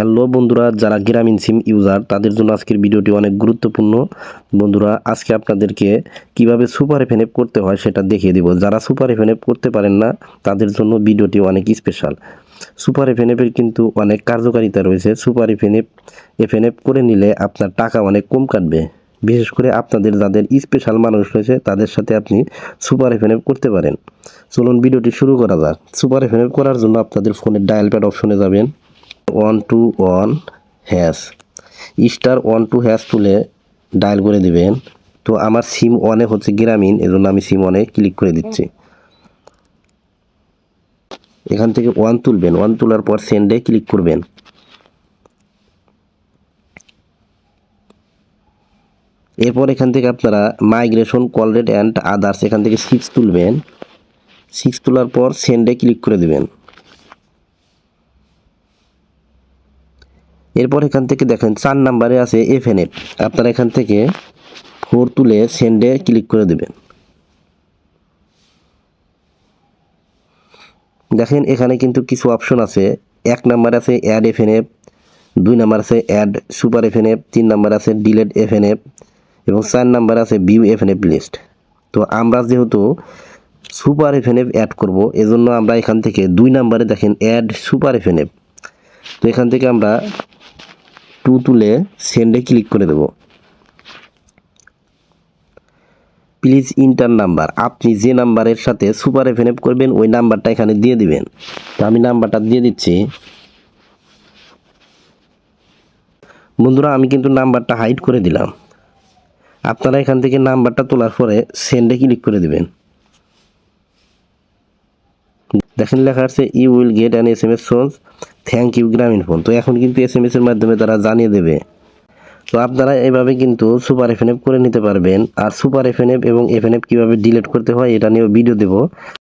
Hello বন্ধুরা, যারা গ্রামীণ সিম ইউজার, তাদের জন্য আজকের ভিডিওটি অনেক গুরুত্বপূর্ণ। বন্ধুরা, আজকে আপনাদেরকে কীভাবে সুপার এফএনএফ করতে হয় সেটা দেখিয়ে দিব। যারা সুপার এফএনএফ করতে পারেন না, তাদের জন্য ভিডিওটি অনেক স্পেশাল সুপার এফএনএফের কিন্তু অনেক কার্যকারিতা রয়েছে। সুপার এফএনএফ এফএনএফ করে নিলে আপনার টাকা অনেক কম কাটবে। বিশেষ করে আপনাদের যাদের স্পেশাল মানুষ রয়েছে, তাদের সাথে আপনি সুপার এফএনএফ করতে পারেন। চলুন ভিডিওটি শুরু করা যাক। সুপার এফএনএফ করার জন্য আপনাদের ফোনের ডায়াল প্যাড অপশনে যাবেন। One two one hash. Star one two hash তুলে ডায়াল করে দিবেন। তো আমার সিম ওয়ানে হচ্ছে গ্রামীণ, এজন্য আমি সিম ওয়ানে ক্লিক করে দিচ্ছি। এখান থেকে ওয়ান তুলবেন। ওয়ান তোলার পর সেন্ডে ক্লিক করবেন। এরপর এখান থেকে আপনারা migration call rate and others এখান থেকে সিক্স তুলবেন। সিক্স তোলার পর সেন্ডে ক্লিক করে দিবেন। এরপর এখান থেকে দেখেন চার নাম্বারে আছে এফ এন এফ আপনারা এখান থেকে ফোর তুলে সেন্ডে ক্লিক করে দেবেন। দেখেন এখানে কিন্তু কিছু অপশন আছে। এক নাম্বার আছে অ্যাড এফ এন এফ দুই নাম্বার আছে add super F N F তিন নাম্বার আছে ডিলেট এফ এন এফ এবং চার নাম্বার আছে view F N F list তো আমরা যেহেতু super F N F add করব, এজন্য আমরা এখান থেকে দুই নাম্বারে দেখেন add super F N F তো এখান থেকে আমরা টু তুলে সেন্ডে ক্লিক করে দেব। প্লিজ ইন্টার নাম্বার আপনি যে নাম্বারের সাথে সুপার এফএনএফ করবেন, ওই নাম্বারটা এখানে দিয়ে দিবেন। তো আমি নাম্বারটা দিয়ে দিচ্ছি। বন্ধুরা, আমি কিন্তু নাম্বারটা হাইড করে দিলাম। আপনারা এখান থেকে নাম্বারটা তোলার পরে সেন্ডে ক্লিক করে দিবেন। দেখেন লেখা আছে you will get an S M S soon thank you Grameenphone তো এখন কিন্তু এস এম এর মাধ্যমে তারা জানিয়ে দেবে। তো আপনারা এভাবে কিন্তু সুপার এফ করে নিতে পারবেন। আর সুপার এফ এবং এফ এন এফ কীভাবে ডিলিট করতে হয়, এটা নিয়েও ভিডিও দেবো।